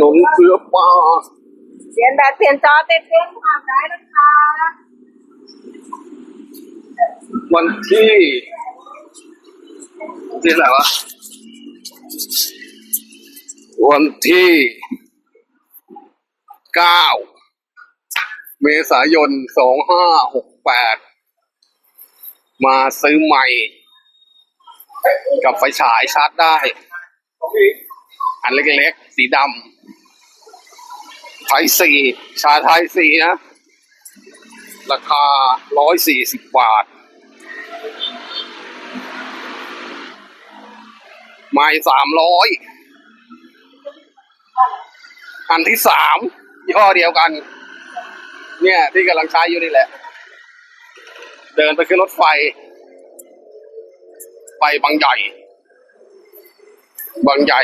นนเพื่อป้าเปลี่ยนแบบเปลี่ยนจอเต็มเต็มทำได้นะคะวันที่ที่อะไรวะวันที่เก้าเมษายนสองห้าหกแปดมาซื้อใหม่ กับไฟฉายชาร์จได้ อันเล็กๆ สีดำ ไทยสี่ชาไทยสี่นะ ราคาร้อยสี่สิบบาท ไม่สามร้อยอันที่สามยี่ห้อเดียวกัน เนี่ย ที่กำลังใช้อยู่นี่แหละ เดินไปขึ้นรถไฟ ไปบางใหญ่ บางใหญ่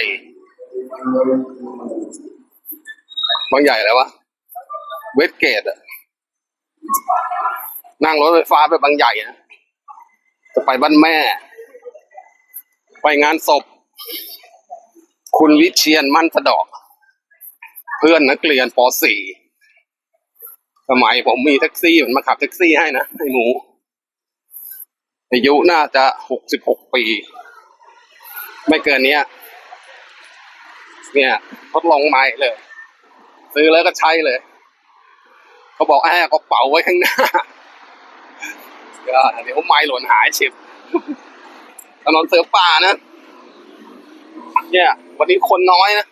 บางใหญ่แล้ววะเวสเกตอะนั่งรถไฟฟ้าไปบางใหญ่นะจะไปบ้านแม่ ไปงานศพ คุณวิเชียนมั่นสะดอก เพื่อนนักเรียนป .4 สมัยผมมีแท็กซี่มันมาขับแท็กซี่ให้นะไอ้หนูอายุน่าจะหกสิบหกปี ไม่เกินเนี้ย เนี่ยทดลองใหม่เลย ซื้อแล้วก็ใช้เลยเขาบอกให้เอากระเป๋าไว้ข้างหน้าก็เดี๋ยวไม้หล่นหายชิบถนนเสือป่านะเนี่ย วันนี้คนน้อยนะ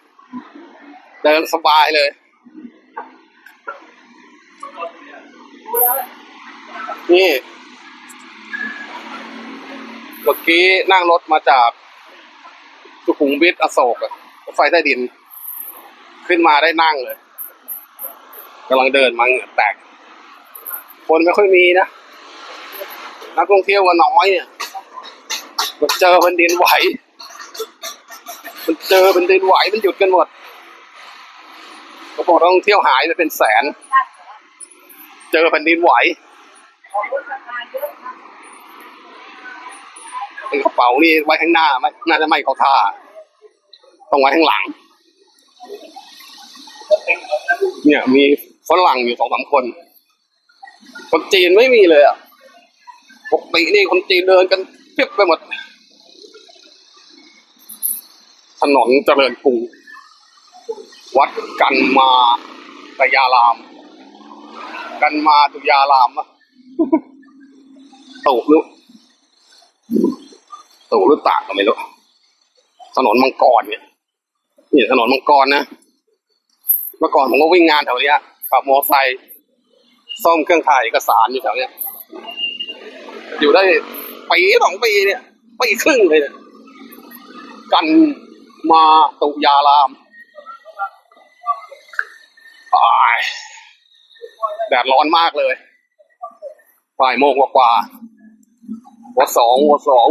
เดินสบายเลยนี่เมื่อกี้นั่งรถมาจากสุขุมวิทอโศกอะรถไฟใต้ดิน ขึ้นมาได้นั่งเลย กำลังเดินมาเหงื่อแตก คนไม่ค่อยมีนะ นักท่องเที่ยวก็น้อยเนี่ยมันเจอแผ่นดินไหว มันเจอแผ่นดินไหวมันหยุดกันหมดเขาบอกนักท่องเที่ยวหายไปเป็นแสน เจอแผ่นดินไหวไอกระเป๋านี่ไว้ข้างหน้าไม่น่าจะไม่เขาท่า ต้องไว้ข้างหลัง เนี่ยมี ฝรั่งอยู่สองสามคน คนจีนไม่มีเลยอะปกตินี่คนจีนเดินกันเพียบไปหมด ถนนเจริญกรุงวัดกันมาตยาราม กันมาตุยารามอะตู่หรือตู่หรือตากก็ไม่รู้ถนนมังกรเนี่ยนี่ถนนมังกรนะเมื่อก่อนผมก็วิ่งงานแถวเนี้ย ขับมอไซค์ซ่อมเครื่องถ่ายเอกสารอยู่แถวเนี้ย อยู่ได้ปีสองปีเนี่ยปีครึ่งเลยเนี่ยกันมาตุยารามอ้ายแดดร้อนมากเลยบ่ายโมงกว่าๆวัดสองวัดสอง